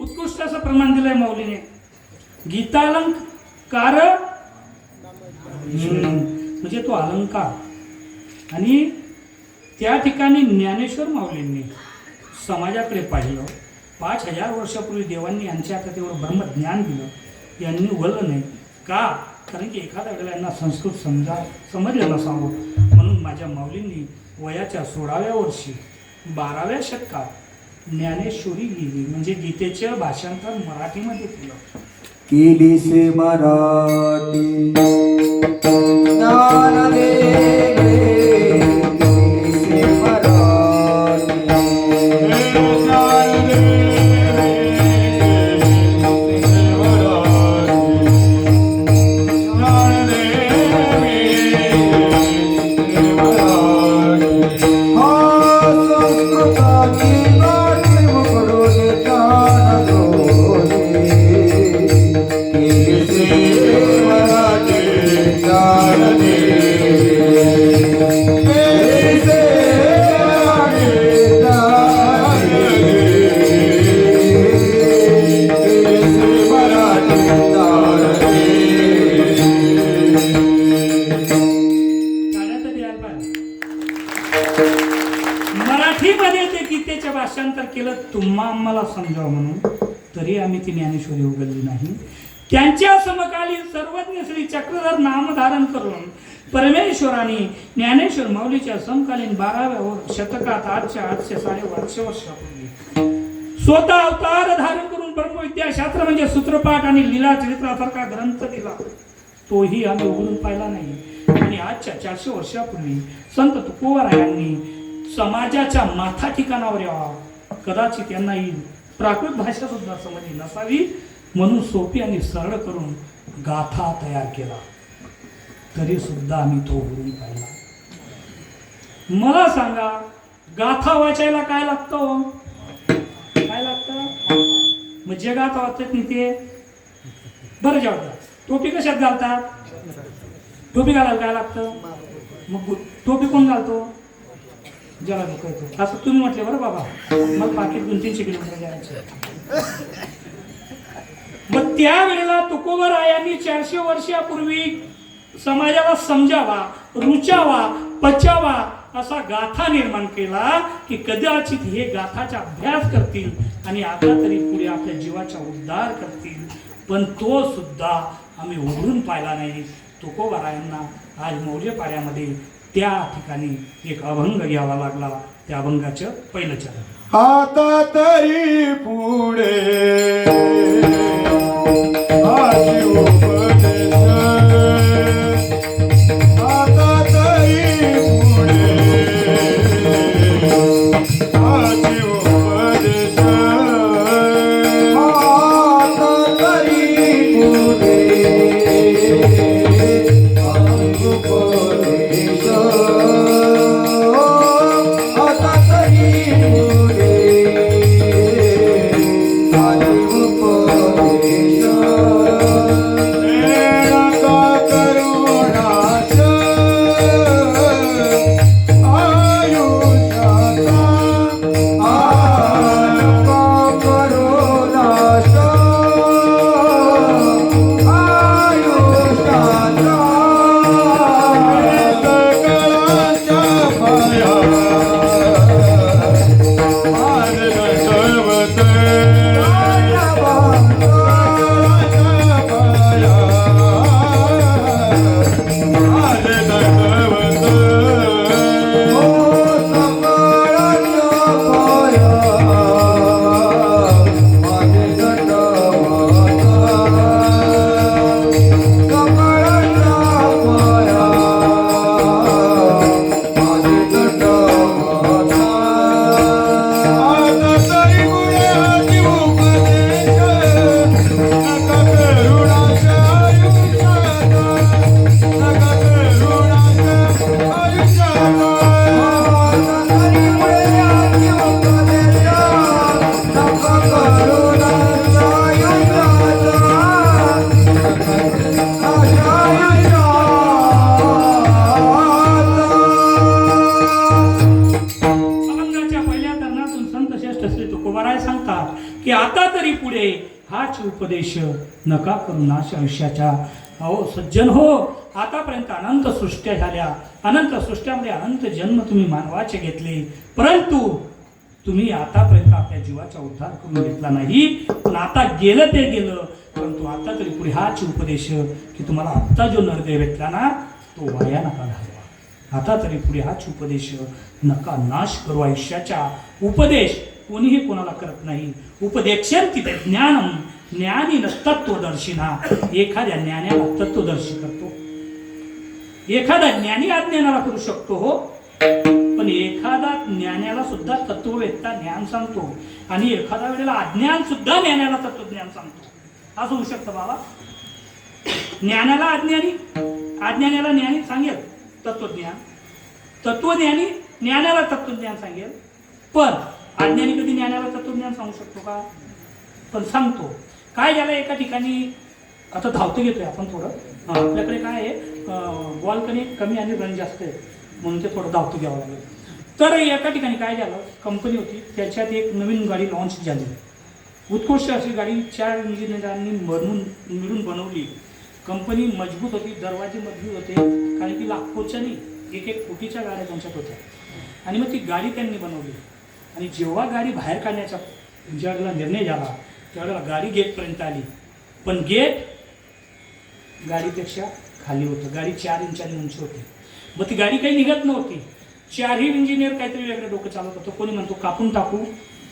उत्कृष्ट असं प्रमाण दिलंय माऊलीने. गीतालंकार म्हणजे तो अलंकार. आणि त्या ठिकाणी ज्ञानेश्वर माऊलींनी समाजाकडे पाहिलं. पाच हजार वर्षापूर्वी देवांनी यांच्या कथेवर ब्रह्मज्ञान दिलं. यांनी वलं नाही. का? कारण की एखाद्या वेळेला यांना संस्कृत समजा समजलं नसावं. म्हणून माझ्या माऊलींनी वयाच्या सोळाव्या वर्षी बाराव्या शतकात ज्ञानेश्वरी लिहिली म्हणजे गीतेचं भाषांतर मराठीमध्ये केलं. केली से मराठी. पूर्वीच्या समकालीन बाराव्या शतकात आजच्या आठशे साडे वर्षापूर्वी स्वतः अवतार धारण करून ब्रह्मविद्याशास्त्र म्हणजे सूत्रपाठ आणि लीला चरित्रासारखा ग्रंथ दिला. तोही आम्ही उघडून पाहिला नाही. आणि आजच्या चारशे वर्षापूर्वी संत तुकोबारायांनी समाजाच्या माथा ठिकाणावर यावा. कदाचित यांना ही प्राकृत भाषा सुद्धा समजली नसावी म्हणून सोपी आणि सरळ करून गाथा तयार केला. तरी सुद्धा आम्ही तो उघडून पाहिला. मला सांगा गाथा वाचायला काय लागतं? काय लागतं? मग जे गाथा वाचत नाही ते? बरं जेवतात टोपी कशात घालतात टोपी घालायला काय लागतं? मग टोपी कोण घालतो? ज्याला दुखायचं असं तुम्ही म्हटले बरं बाबा. मग बाकी दोन तीनशे किलोमीटर जायचं. मग त्यावेळेला तुकोबरायांनी चारशे वर्षापूर्वी समाजाला समजावा रुचावा पचावा असा गाथा निर्माण केला की कदाचित हे गाथाचा अभ्यास करतील आणि आता तरी पुढे आपल्या जीवाचा उद्धार करतील. पण तो सुद्धा आम्ही उघडून पाहिला नाही. तुकोबारायांना आज मौर्यपाड्यामध्ये त्या ठिकाणी एक अभंग घ्यावा लागला. त्या अभंगाचं पहिलं चरण. आता तरी पुढे नका करू नाश आयुष्याच्या अहो सज्जन हो. आतापर्यंत अनंत सृष्ट्या झाल्या. अनंत सृष्ट्यामध्ये अनंत जन्म तुम्ही मानवाचे घेतले. परंतु तुम्ही आतापर्यंत आपल्या जीवाचा उद्धार करून घेतला नाही. पण आता गेलं ते गेलं. परंतु आता तरी पुढे हाच उपदेश की तुम्हाला आत्ता जो नरदेव भेटला ना तो वाया नका घालवा. आता तरी पुढे हाच उपदेश नका नाश करू आयुष्याच्या उपदेश कोणीही कोणाला करत नाही. उपदेक्षण तिथे ज्ञानम. न तत्वदर्शिना एखाद्या ज्ञानाला तत्वदर्शी करतो. एखादा ज्ञानी अज्ञानाला करू शकतो हो. पण एखादा ज्ञानाला सुद्धा तत्ववेत्ता ज्ञान सांगतो. आणि एखाद्या वेळेला अज्ञान सुद्धा ज्ञानाला तत्वज्ञान सांगतो. असं होऊ शकतं बाबा. ज्ञानाला अज्ञानी अज्ञानाला ज्ञानी सांगेल तत्वज्ञान. तत्वज्ञानी ज्ञानाला तत्वज्ञान सांगेल. पण अज्ञानी कधी ज्ञानाला तत्वज्ञान सांगू शकतो का? पण सांगतो. काय झालं एका ठिकाणी? आता धावतं घेतोय आपण थोडं. आपल्याकडे काय आहे? बॉल कमी कमी आणि रन जास्त आहे. म्हणून ते थोडं धावतं घ्यावं लागेल. तर एका ठिकाणी काय झालं? कंपनी होती. त्याच्यात एक नवीन गाडी लॉन्च झाली. उत्कृष्ट अशी गाडी चार इंजिनियरांनी बनवून मिळून बनवली. कंपनी मजबूत होती. दरवाजे मजबूत होते. कारण की लाखोच्या नाही एक एक कोटीच्या गाड्या त्यांच्यात होत्या. आणि मग ती गाडी त्यांनी बनवली. आणि जेव्हा गाडी बाहेर काढण्याचा ज्या वेळेला निर्णय झाला त्यावेळेला गाडी गेटपर्यंत आली. पण गेट गाडीपेक्षा खाली होतं. गाडी चार इंचाने उंच होती. मग ती गाडी काही निघत नव्हती. चारही इंजिनियर काहीतरी वेगळं डोकं चालवत होतं. कोणी म्हणतो कापून टाकू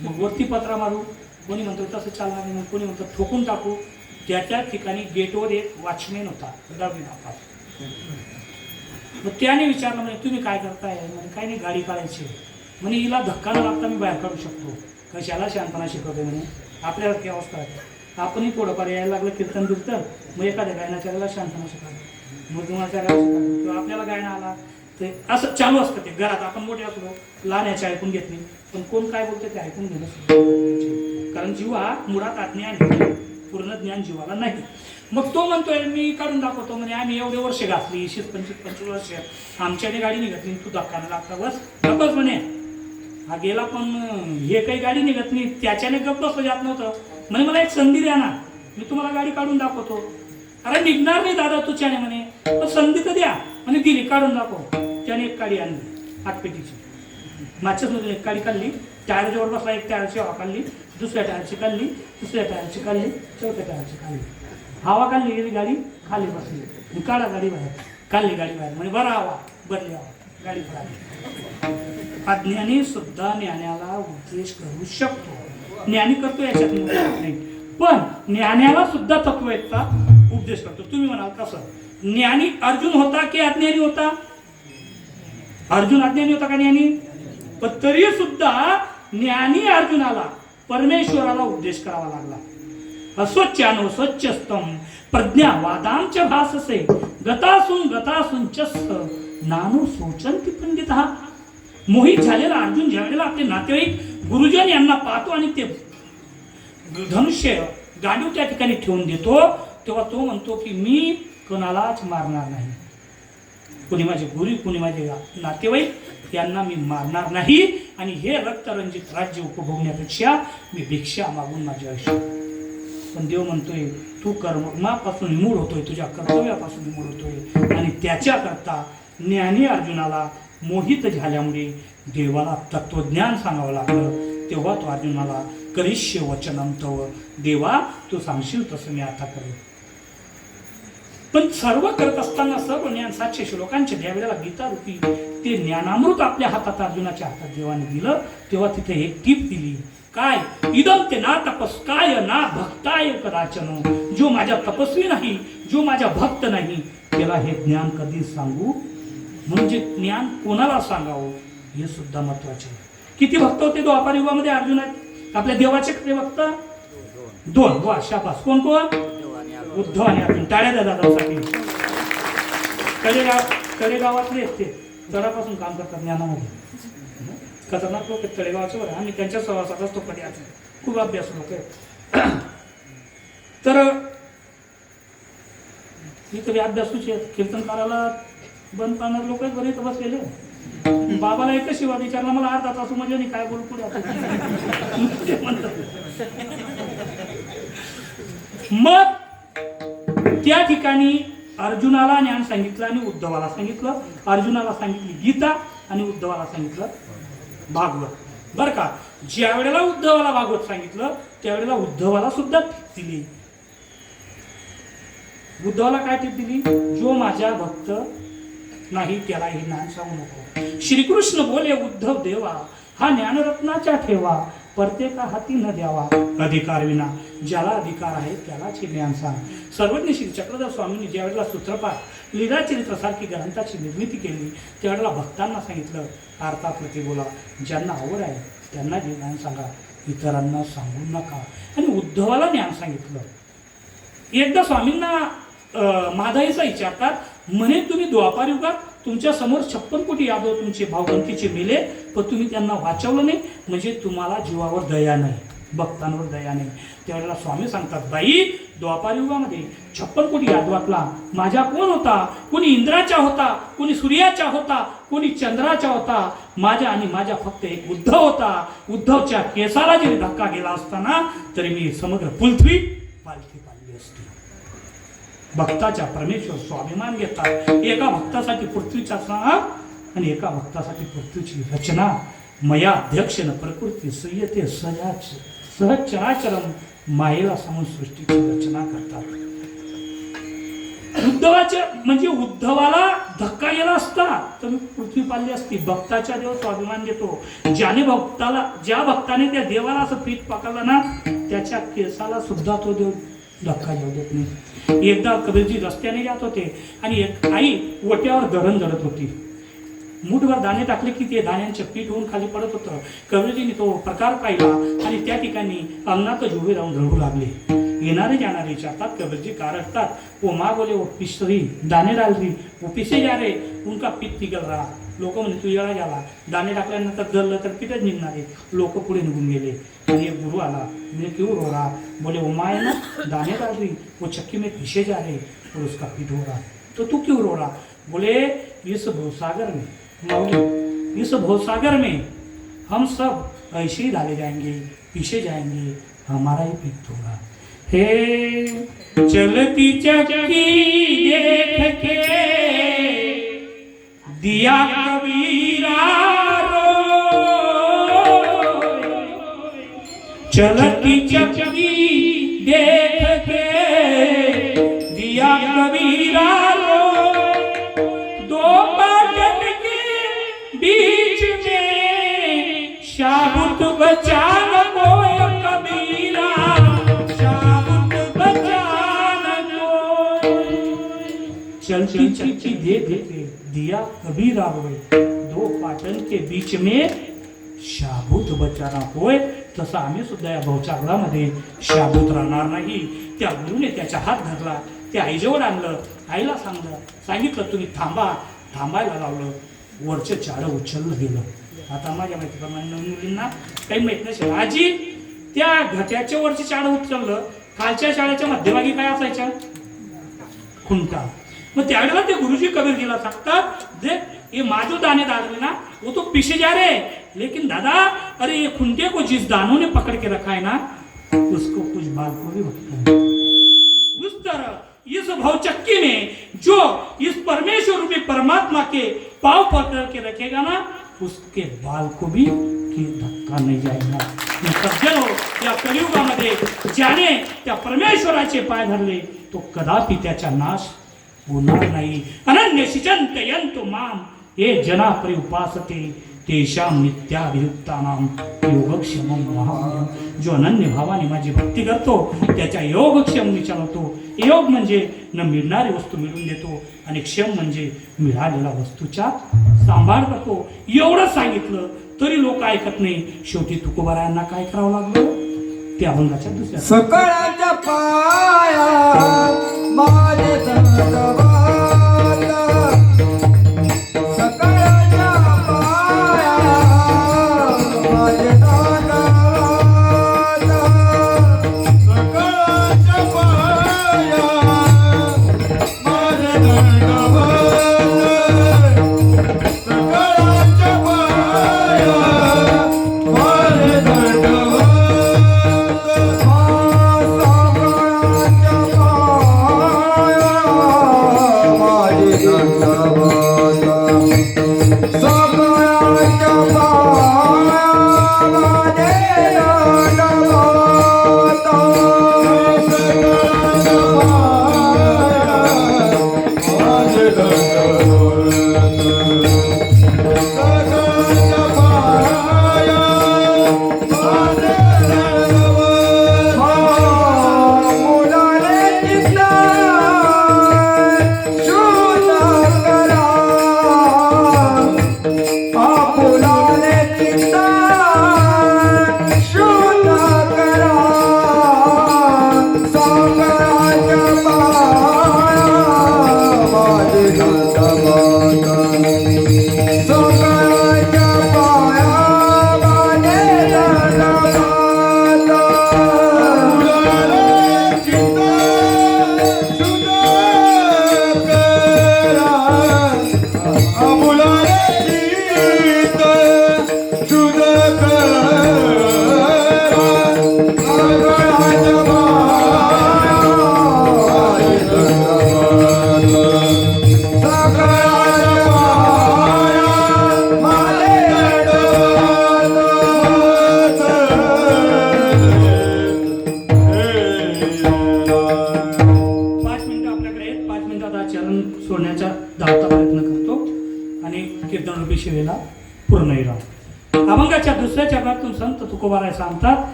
मग वरती पत्रा मारू. कोणी म्हणतो तसं चालणार नाही मग कोणी म्हणतो ठोकून टाकू. त्या त्या ठिकाणी गेटवर एक वॉचमॅन होता दहावी नापास मग त्याने विचारलं म्हणजे तुम्ही काय करताय? म्हणजे काही नाही गाडी काढायची म्हणे हिला धक्का न लागता मी बाहेर काढू शकतो. कशाला शांतपणा शिकवते म्हणे आपल्यासारखी अवस्था आहे आपणही थोडंफार यायला लागलं कीर्तन बिर्तन मग एखाद्या गायनाच्या शांत शिकायला मृदुमाच्या शिकायला किंवा आपल्याला गायन आला ते असं चालू असतं ते घरात. आपण मोठे असलो लहान याचे ऐकून घेत नाही. पण कोण काय बोलते ते ऐकून घेणं कारण जीव हा मुळात अज्ञान पूर्ण ज्ञान जीवाला नाही. मग तो म्हणतोय मी काढून दाखवतो. म्हणजे आम्ही एवढे वर्ष घातली वीस पंचवीस पंचवीस वर्ष. आमच्याने गाडी निघतली तू धक्का लागता बस बस म्हणे. हा गेला पण हे काही गाडी निघत नाही. त्याच्याने गप्प असं जात नव्हतं. म्हणे मला एक संधी द्या ना. मी तुम्हाला गाडी काढून दाखवतो. अरे निघणार नाही दादा तू त्याने म्हणे. पण संधी तर द्या. म्हणे दिली काढून दाखव. त्याने एक गाडी आणली आठपेटीची मागच्याच एक गाडी काढली टायरच्यावर बसला एक टायरची हवा काढली दुसऱ्या टायरची काढली दुसऱ्या टायरची काढली चौथ्या टायरची काढली. हवा काढली गेली गाडी खाली बसली. काढा गाडी बाहेर काढली गाडी बाहेर. म्हणजे बरा हवा बरली हवा गाडी बाहेर अज्ञानी सुद्धा ज्ञानाला उपदेश करू शकतो. ज्ञानी करतो याच्यात नाही. पण ज्ञानाला सुद्धा तत्ववेत्ता उपदेश करतो. तुम्ही म्हणाल कसं ज्ञानी अर्जुन होता की अज्ञानी होता? अर्जुन अज्ञानी होता का ज्ञानी? पण तरी सुद्धा ज्ञानी अर्जुनाला परमेश्वराला उपदेश करावा लागला. अस्वच्छानो स्वच्छस्तम प्रज्ञा वादांच्या भाससे गतासून गतासून चस्त नानू सोचंती पंडित। हा मोहित झालेला अर्जुन ज्यावेळेला आपले नातेवाईक गुरुजन यांना पाहतो आणि ते धनुष्य गाडीव त्या ठिकाणी ठेवून देतो तेव्हा तो म्हणतो की मी कोणालाच मारणार नाही. कोणी माझे गुरु कोणी माझे नातेवाईक यांना मी मारणार नाही आणि हे रक्तरंजित राज्य उपभोगण्यापेक्षा मी भिक्षा मागून माझे आयुष्य पण देव म्हणतोय तू कर्मापासून विमूळ होतोय तुझ्या कर्तव्यापासून विमूळ होतोय आणि त्याच्याकरता ज्ञानी अर्जुनाला मोहित झाल्यामुळे देवाला तत्वज्ञान सांगावं लागलं. तेव्हा तो अर्जुनाला करिष्य वचनम तव. देवा तू सांगशील तसं मी आता करेल पण सर्व करत असताना सर्व ज्ञान सातशे श्लोकांचे ज्यावेळेला गीता रूपी ते ज्ञानामृत आपल्या हातात अर्जुनाच्या हातात देवाने दिलं तेव्हा तिथे एक टीप दिली. काय? इदम ते ना तपस्काय ना भक्ताय कदाचन. जो माझ्या तपस्वी नाही जो माझ्या भक्त नाही त्याला हे ज्ञान कधी सांगू म्हणजे ज्ञान कोणाला सांगावं हे सुद्धा महत्त्वाचे किती भक्त होते द्वापार युगामध्ये आहेत आपल्या देवाचे खरे भक्त? दोन. हो, वा शाबास कोण कोण? उद्धव आणि अर्जुन. टाळ्या द्या दादासाठी. कडेगाव कडेगावातले आहेत ते. तळापासून काम करतात ज्ञानामध्ये. खतरनाक लोक आहेत तळेगावचे बरं. आम्ही त्यांच्या सहवासात असतो कधी आज. खूप अभ्यास लोक आहेत. तर इथे तरी अभ्यासूचे आहेत. कीर्तन करायला बंद पाहणार लोक आहेत बरे इथं बसलेले बाबाला एकच शिवा विचारला मला अर्धा तास म्हणजे नाही काय बोलू पुढे म्हणतात. मग त्या ठिकाणी अर्जुनाला ज्ञान सांगितलं आणि उद्धवाला सांगितलं. अर्जुनाला सांगितली गीता आणि उद्धवाला सांगितलं भागवत. बर का? ज्या वेळेला उद्धवाला भागवत सांगितलं त्यावेळेला उद्धवाला सुद्धा टीप दिली. उद्धवाला काय टीप दिली? जो माझ्या भक्त नाही त्यालाही ज्ञान सांगू नको. श्रीकृष्ण बोले उद्धव देवा हा ज्ञानरत्नाच्या ठेवा प्रत्येका हाती न द्यावा. अधिकार विना ज्याला अधिकार आहे त्यालाच हे ज्ञान सांग. सर्वज्ञ श्री चक्रधर स्वामींनी ज्यावेळेला सूत्रपाठ लीलाचरित्रासारखी ग्रंथाची निर्मिती केली त्यावेळेला भक्तांना सांगितलं अर्थाप्रती बोला ज्यांना आवड आहे त्यांना जे ज्ञान सांगा इतरांना सांगू नका. आणि उद्धवाला ज्ञान सांगितलं. एकदा स्वामींना महादाईचा विचारतात म्हणे तुम्ही द्वापार युगात तुमच्यासमोर छप्पन कोटी यादव तुमचे भावगंतीचे मेले पण तुम्ही त्यांना वाचवलं नाही म्हणजे तुम्हाला जीवावर दया नाही भक्तांवर दया नाही. त्यावेळेला स्वामी सांगतात बाई द्वापार युगामध्ये छप्पन कोटी यादवातला माझ्या कोण होता? कोणी इंद्राचा होता? कोणी सूर्याचा होता? कोणी चंद्राचा होता? माझ्या आणि माझ्या फक्त एक उद्धव होता. उद्धवच्या केसाला जरी धक्का गेला असताना तरी मी समग्र पृथ्वी पालखी पाडली असते. भक्ताच्या परमेश्वर स्वाभिमान घेतात. एका भक्तासाठी पृथ्वीचा सांग आणि एका भक्तासाठी पृथ्वीची रचना. मया अध्यक्षन प्रकृती संयते सहज सहज चराचरण मायेला सांगून सृष्टीची रचना करतात. उद्धवाच्या म्हणजे उद्धवाला धक्का गेला असता तर मी पृथ्वी पाळली असती. भक्ताच्या देव स्वाभिमान घेतो. ज्याने भक्ताला ज्या भक्ताने त्या देवाला असं पीठ पकडलं ना त्याच्या केसाला सुद्धा तो देव धक्का येऊ देत नाही. एकदा कबीरजी रस्त्याने जात होते आणि एक आई वट्यावर धरण धरत होती. मूठभर दाणे टाकले की ते दाण्यांचे पीठ होऊन खाली पडत होतं. कबीरजीने तो प्रकार पाहिला आणि त्या ठिकाणी अंगणातच उभे राहून रडू लागले. येणारे जाणारे विचारतात कबीरजी का रडतात? वो माँ बोले वो पिसरी दाणे डाल रही वो पिसे जा रे उनका पीठ निघल रहा. लोक म्हणे तू येळा दाणे टाकल्यानंतर धरलं तर पीठच निघणार आहे. लोक पुढे निघून गेले. आणि एक गुरु आला म्हणजे क्यों रो रहा? बोले, वो माँ है ना, दाने डाल रही, वो चक्की में पीछे जा रहे और उसका पीठ हो रहा। तो तू क्यों रो रहा? बोले, इस भवसागर में इस भवसागर में हम सब ऐसे ही डाले जाएँगे पीछे जाएँगे, हमारा ही पीठ होगा। हे, चलती चक्की देख के, दिया कबीरा चलती चक्की देख के दिया कबीरा। दो पाटन के बीच में शाबुत बचान को कबीरा शाबुत को चलती चलती दे देते दिया कबीरा होय दो पाटन के बीच में शाबूत बचाना होय तसं आम्ही सुद्धा या भाऊचागलामध्ये शाबूत राहणार नाही. त्या गुरुने त्याच्या हात धरला ते आईजवळ आणलं आईला सांगलं सांगितलं तुम्ही थांबा. थांबायला लावलं वरचं चाडं उचललं गेलं आता माझ्या माहितीप्रमाणे नवीन मुलींना काही माहीत नसेल आजी त्या घट्याच्या वरचे चाडं उचललं. खालच्या शाळेच्या मध्यभागी काय असायच्या खुंटा. मग त्यावेळेला ते गुरुजी कबीरजीला सांगतात जे हे माझं दाणे दादले ना वो तो पीछे जा रहे हैं। लेकिन दादा, अरे ये खुंटे को जिस दानों ने पकड़ के रखा है ना, उसको कुछ बाल को भी भटका। उस तरह इस भवचक्की में, जो इस परमेश्वर रूपी परमात्मा के पाव पकड़ के रखेगा ना, उसके बाल को भी धक्का नाही जाएगा सज्जन हो या कलियुगामध्ये ज्याने त्या परमेश्वराचे पाय धरले तो कदापि त्याचा नाश होणार नाही अनन्य शिचंतयंतो माम ये जना परि उपासते तेषाम नित्याभियुक्तानाम योगक्षम महामयम जो अनन्य भावाने माझी भक्ती करतो त्याच्या योगक्षम मी चालवतो योग म्हणजे न मिळणारी वस्तू मिळवून देतो आणि क्षम म्हणजे मिळालेल्या वस्तूचा सांभाळ करतो. एवढं सांगितलं तरी लोक ऐकत नाही. शेवटी तुकोबारायांना काय करावं लागलं? त्या अभंगाच्या दुसऱ्या सकाळच्या पाया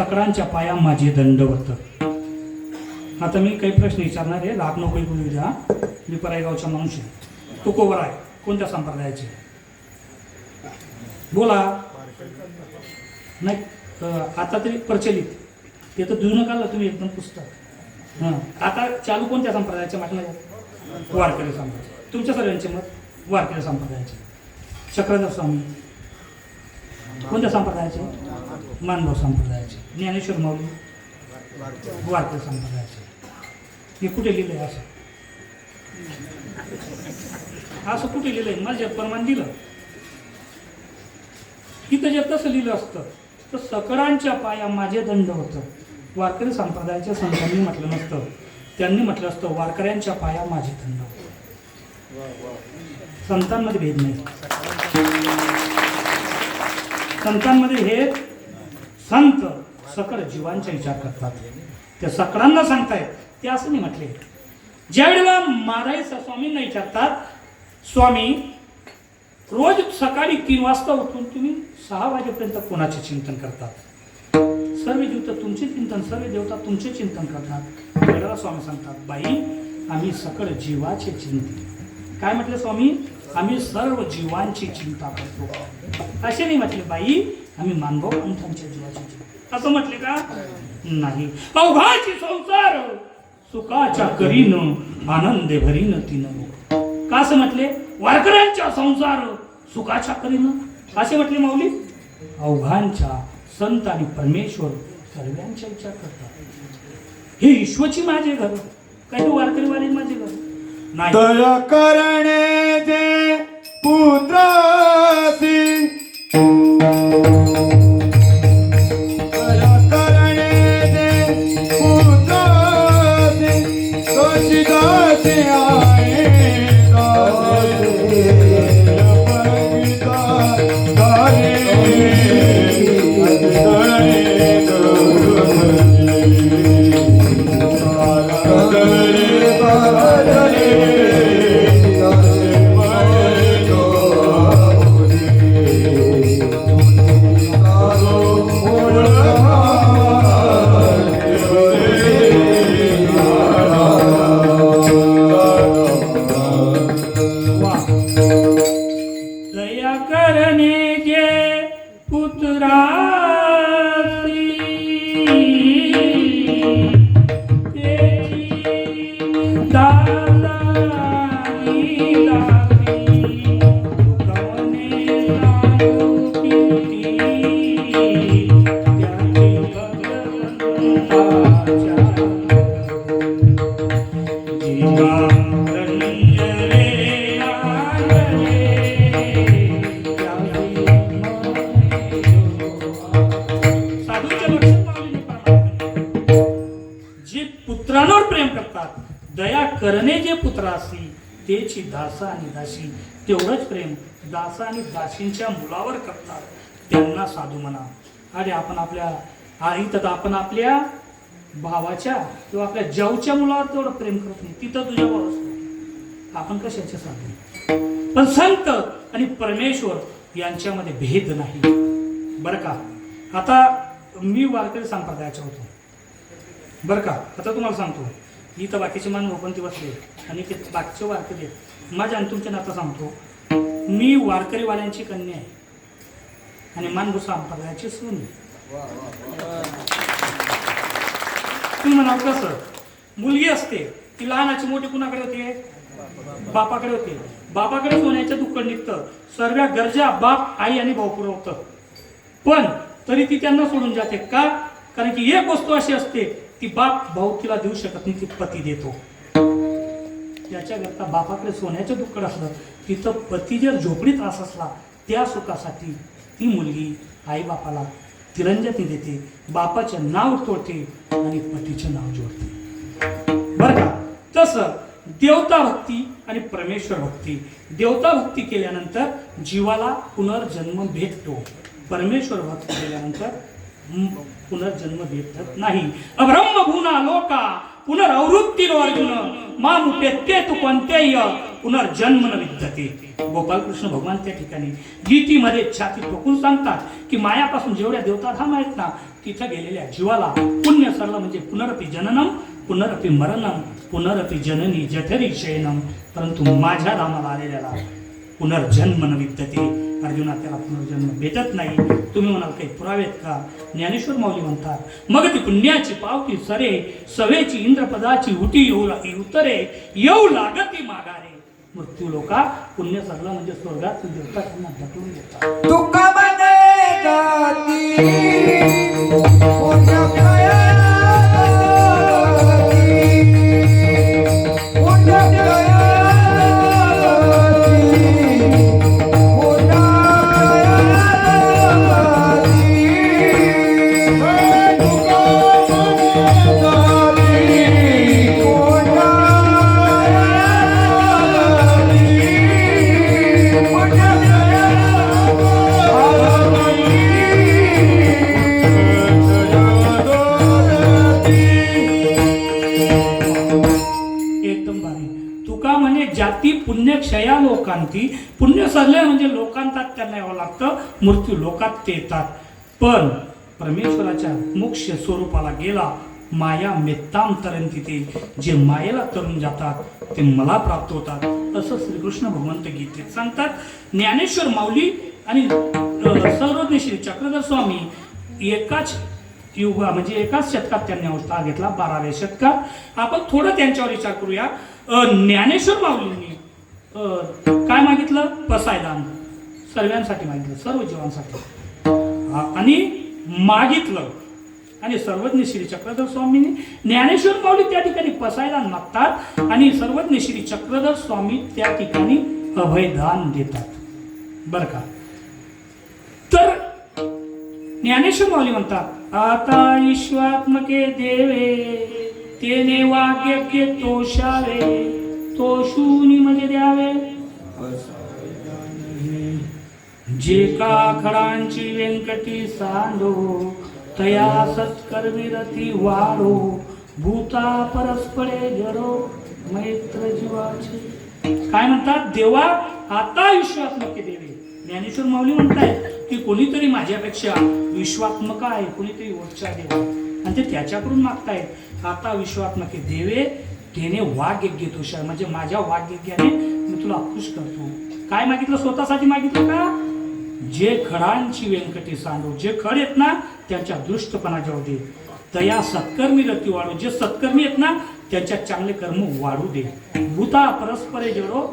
की सकरांच्या पाया माझे दंडवत आता मी काही प्रश्न विचारणार आहे. लाभ नोकरी बोलू द्या. मी परायगावचा माणूस आहे. तुकोबाराय कोणत्या संप्रदायाचे? बोला. नाही आता तरी प्रचलित. ते तर जुनं काढलं तुम्ही एकदम पुस्तक. हां. आता चालू कोणत्या संप्रदायाचे? म्हटलं वारकरी संप्रदाय. तुमच्या सर्वांचे मत? वारकरी संप्रदायाचे. चक्रधर स्वामी. कोणत्या संप्रदायाचे? मानभाव संप्रदायाचे. ज्ञानेश्वर माऊली वारकरी संप्रदायाचे हे कुठे लिहिलं आहे असं? असं कुठे लिहिलं मला जे प्रमाण दिलं. इथं जे तसं लिहिलं असतं तर सकरांच्या पाया माझे दंड होतं. वारकरी संप्रदायाच्या संतांनी म्हटलं नसतं. त्यांनी म्हटलं असतं वारकऱ्यांच्या पाया माझे दंड होतं. संतांमध्ये भेद नाही. संतांमध्ये हे संत सकळ जीवांचा विचार करतात. त्या सकळांना सांगतायत. ते असं नाही म्हटले. ज्या वेळेला मारायचा स्वामींना विचारतात स्वामी रोज सकाळी तीन वाजता उठून तुम्ही सहा वाजेपर्यंत कोणाचे चिंतन करतात? सर्व जीव तर तुमचे चिंतन सर्व देवता तुमचे चिंतन करतात. त्यावेळेला स्वामी सांगतात बाई आम्ही सकळ जीवाचे चिंतन. काय म्हटलं स्वामी? आम्ही सर्व जीवांची चिंता करतो. असे नाही म्हटले बाई आम्ही मानभाव पंथांच्या जीवाची चिंता असं म्हटले का? नाही. अवघाची संसार सुखाच्या करीन आनंदे भरीन तिनं. का असं म्हटले? वारकऱ्यांच्या संसार सुखाच्या करीन. असे म्हटले माऊली. अवघांच्या संत आणि परमेश्वर सर्वांच्या विचार करतात. हे ईश्वची माझे घर. काही वारकरीवाले माझे घर. नाही. दासी. तेवढंच प्रेम दासा आणि दासींच्या मुलावर करतात. त्यांना साधू म्हणा. अरे आपण आपल्या आई तर आपण आपल्या भावाच्या किंवा आपल्या जाऊच्या मुलावर तेवढं प्रेम करत नाही. तिथं तुझ्या भावाचं आपण कशाचे साधू? पण संत आणि परमेश्वर यांच्यामध्ये भेद नाही. बरं का? आता मी वारकरी संप्रदायाचा होतो. बरं का? आता तुम्हाला सांगतो. इथं बाकीचे मान मोपंती बसले. आणि ते बाकीचे वारकरी आहेत. माझ्या आणि तुमच्या नातं सांगतो. मी वारकरीवाल्यांची कन्या आहे. आणि मानभू संप्रदायाची सून तुम्ही म्हणाल कसं? मुलगी असते ती लहानाची मोठी कुणाकडे होते? बापाकडे होते. बापाकडे सोन्याचं दुःख निघतं. सर्व गरजा बाप आई आणि भाऊ पुरवतं. पण तरी ती त्यांना सोडून जाते का? कारण की एक वस्तू अशी असते ती बाप भाऊ तिला देऊ शकत नाही ती पती देतो. याच्याकरता बापाकडे सोन्याचं दुःख असलं तिथं पती जर झोपडीत त्रास असला त्या सुखासाठी ती मुलगी आई बापाला तिरंजती देते बापाचं नाव तोडते आणि पतीचं नाव जोडते. बरं का? तसं देवता भक्ती आणि परमेश्वर भक्ती. देवता भक्ती केल्यानंतर जीवाला पुनर्जन्म भेटतो. परमेश्वर भक्ती केल्यानंतर पुनर्जन्म भेटत नाही. अब्रह्म गुणा लोका पुनरावृत्तीरो अर्जुन मामुपेत्ते तू कोणत्याही पुनर्जन्म न विद्यते। गोपालकृष्ण भगवान त्या ठिकाणी गीतीमध्ये छाती ठोकून सांगतात की मायापासून जेवढ्या देवता धाम आहेत ना तिथं गेलेल्या जीवाला पुण्य सरलं म्हणजे पुनरपी जननम पुनरपी मरणम पुनरपी जननी जठरी शयनम परंतु माझ्या धामाला आलेल्याला पुनर्जन्म न विद्यते. अर्जुना त्याला पुनर्जन्म भेटत नाही. तुम्ही म्हणाल काही पुरावेत का? ज्ञानेश्वर माऊली म्हणतात मग ती पुण्याची पावती सरे सवेची इंद्रपदाची उटी येऊ लागे उतरे येऊ लागती माघारे. मृत्यू लोका पुण्य सरला म्हणजे स्वर्गात देवता त्यांना भेटून देतात. तुका क्षया लोकांती पुण्य सरले म्हणजे लोकांतात त्यांना यावं लागतं. मृत्यू लोकात ते येतात. पण परमेश्वराच्या मोक्ष स्वरूपाला गेला माया मेत्ताम तिथे. जे मायेला तरून जातात ते मला प्राप्त होतात. असं श्रीकृष्ण भगवंत गीतेत सांगतात. ज्ञानेश्वर माऊली आणि अ, सर्वज्ञ श्री चक्रधर स्वामी एकाच युगा म्हणजे एकाच शतकात त्यांनी अवतार घेतला बाराव्या शतकात. आपण थोडं त्यांच्यावर विचार करूया. ज्ञानेश्वर माऊलींनी काय मागितलं? पसायदान. सर्वांसाठी मागितलं सर्व जीवांसाठी. आणि मागितलं. आणि सर्वज्ञ श्री चक्रधर स्वामींनी ज्ञानेश्वर माऊली त्या ठिकाणी पसायदान मागतात आणि सर्वज्ञ श्री चक्रधर स्वामी त्या ठिकाणी अभयदान देतात. बर का? तर ज्ञानेश्वर माऊली म्हणतात आता विश्वात्मके देवे तेने वाक्य तोषावे तो शूनी म्हणजे द्यावे. जे का खडांची व्यंकटी सांडो तया सत्कर्मिरती वाढो भूता परस्परे जडो मैत्र जीवाचे. काय म्हणतात? देवा आता विश्वात्मके देवे. ज्ञानेश्वर माऊली म्हणतायत की कोणीतरी माझ्यापेक्षा विश्वात्मक आहे कोणीतरी वरच्या देवा. आणि ते त्याच्याकडून मागतायत आता विश्वात्मके देवे त्याने वाघ यज्ञ तुषार म्हणजे माझ्या वाघ यज्ञाने मी तुला खुश करतो. काय मागितलं? स्वतःसाठी मागितलं का? जे खडांची व्यंकटी सांडू जे खड येत ना त्यांच्या दृष्टपणा जाऊ दे. तया सत्कर्मी रती वाढू जे सत्कर्मी आहेत ना त्यांच्या चांगले कर्म वाढू दे. भूता परस्परे जडो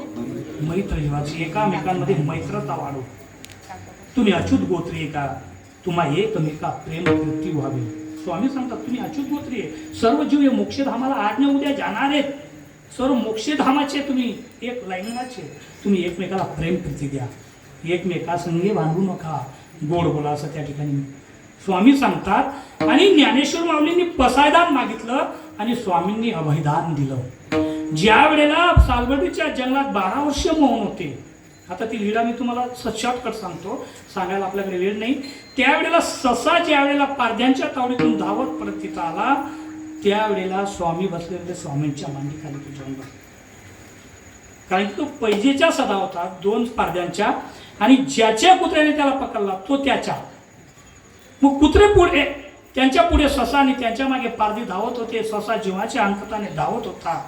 मैत्र जीवाची एकामेकांमध्ये मैत्रता वाढू तुम्ही अच्युत गोत्री का? तुम्हा एकमेका प्रेम कृती व्हावी. स्वामी सांगतात तुम्ही अच्युत गोत्री आहे. सर्व जीव हे मोक्षधामाला आज ना उद्या जाणार आहेत. सर्व मोक्षधामाचे तुम्ही एक लाईनाचे तुम्ही एकमेकाला प्रेम प्रीती द्या. एकमेका संगे बांधू नका. गोड बोला असं त्या ठिकाणी. स्वामी सांगतात आणि ज्ञानेश्वर माऊलींनी पसायदान मागितलं आणि स्वामींनी अभयदान दिलं. ज्या वेळेला सालबडीच्या जंगलात बारा वर्ष मौन होते आता ती लीला मी तुम्हाला शॉर्टकट सांगतो. सांगायला आपल्याकडे वेळ नाही. त्यावेळेला ससा ज्या वेळेला पारध्यांच्या तावडीतून धावत परत तिथं आला त्यावेळेला स्वामी बसलेले स्वामींच्या मांडीखाली तो जाऊन बसला. कारण की तो पैजेच्या सदा होता दोन पारध्यांच्या. आणि ज्याच्या कुत्र्याने त्याला पकडला तो त्याच्या. मग कुत्रे पुढे त्यांच्या पुढे ससा आणि त्यांच्या मागे पारधी धावत होते. ससा जीवाच्या अंकताने धावत होता.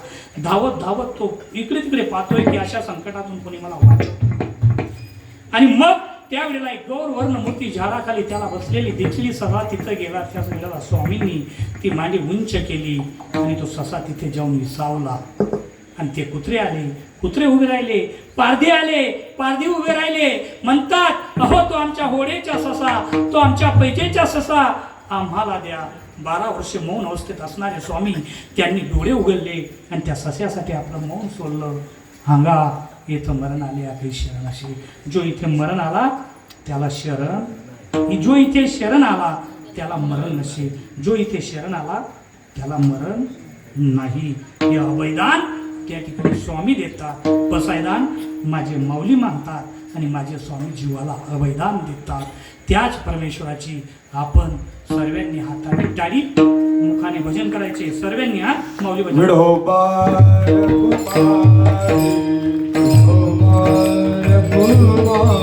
धावत धावत तो इकडे तिकडे पाहतोय की अशा संकटातून कोणी मला वाचवतो. आणि मग त्यावेळेला एक गौर वर्ण मूर्ती झाडाखाली त्याला बसलेली दिसली सभा तिथं गेला. त्याच वेळेला स्वामींनी ती मांडी उंच केली आणि तो ससा तिथे जाऊन विसावला. आणि ते कुत्रे आले. कुत्रे उभे राहिले. पारधे आले. पारधी उभे राहिले. म्हणतात अहो तो आमच्या होडेचा ससा तो आमच्या पैजेचा ससा. आम्हाला द्या. बारा वर्षे मौन अवस्थेत असणारे स्वामी त्यांनी डोळे उघडले आणि त्या सस्यासाठी आपलं मौन सोडलं. हांगा इथं मरण आले आपली शरण. अशी जो इथे मरण आला त्याला शरण. जो इथे शरण आला त्याला मरण नसे जो इथे शरण आला त्याला मरण नाही. हे अवैदान त्या ठिकाणी स्वामी देतात. पसायदान माझे माऊली मानतात आणि माझे स्वामी जीवाला अवैदान देतात. त्याच परमेश्वराची आपण सर्वांनी हाताने टाळी मुखाने भजन करायचे. सर्वांनी हा? माऊली भजन. Oh,